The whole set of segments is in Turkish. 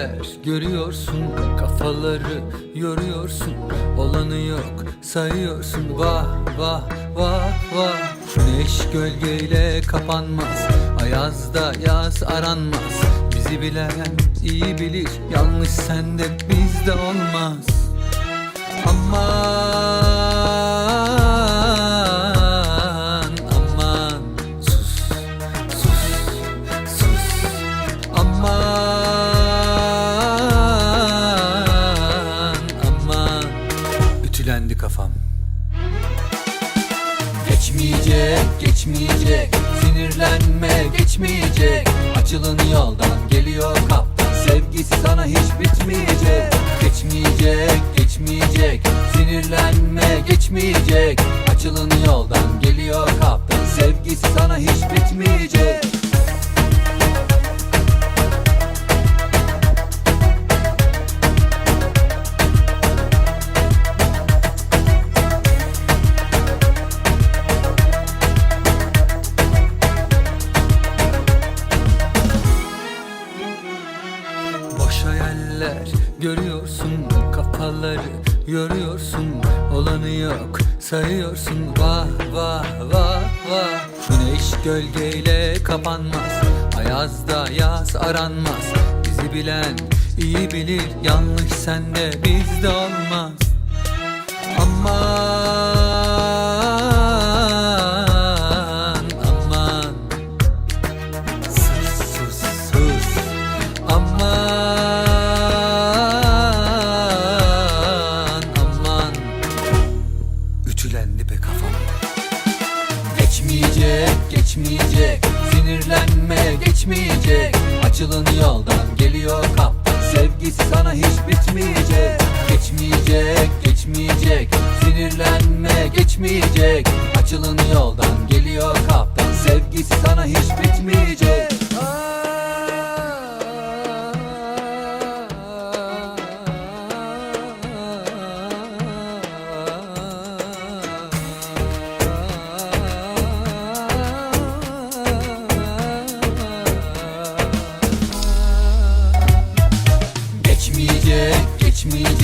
hayaller görüyorsun Kafaları yoruyorsun Olanı yok sayıyorsun. Vah vah vah vah. Güneş gölgeyle kapanmaz Ayazda yaz aranmaz. Bizi bilen iyi bilir Yanlış sende bizde olmaz Ütülendi kafam. Geçmeyecek, geçmeyecek Sinirlenme, geçmeyecek. Açılın yoldan geliyor kaptan Sevgisi sana hiç bitmeyecek. Geçmeyecek, geçmeyecek Sinirlenme, geçmeyecek. Açılın yoldan geliyor kaptan Sevgisi sana hiç bitmeyecek hayaller. Görüyorsun Kafaları yoruyorsun Olanı yok. Sayıyorsun Vah vah vah vah. Güneş gölgeyle kapanmaz Ayazda yaz aranmaz. Bizi bilen iyi bilir Yanlış sende bizde olmaz Geçmeyecek geçmeyecek. Sinirlenme geçmeyecek. Açılın yoldan geliyor kaptan. Sevgisi sana hiç bitmeyecek. Geçmeyecek geçmeyecek. Sinirlenme geçmeyecek. Açılın yoldan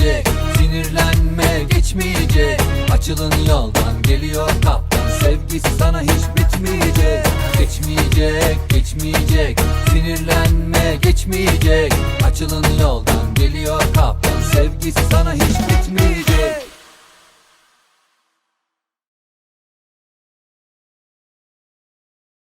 geçmeyecek Sinirlenme, geçmeyecek. Açılın yoldan geliyor kaptan Sevgisi sana hiç bitmeyecek. Geçmeyecek, geçmeyecek Sinirlenme, geçmeyecek. Açılın yoldan geliyor kaptan Sevgisi sana hiç bitmeyecek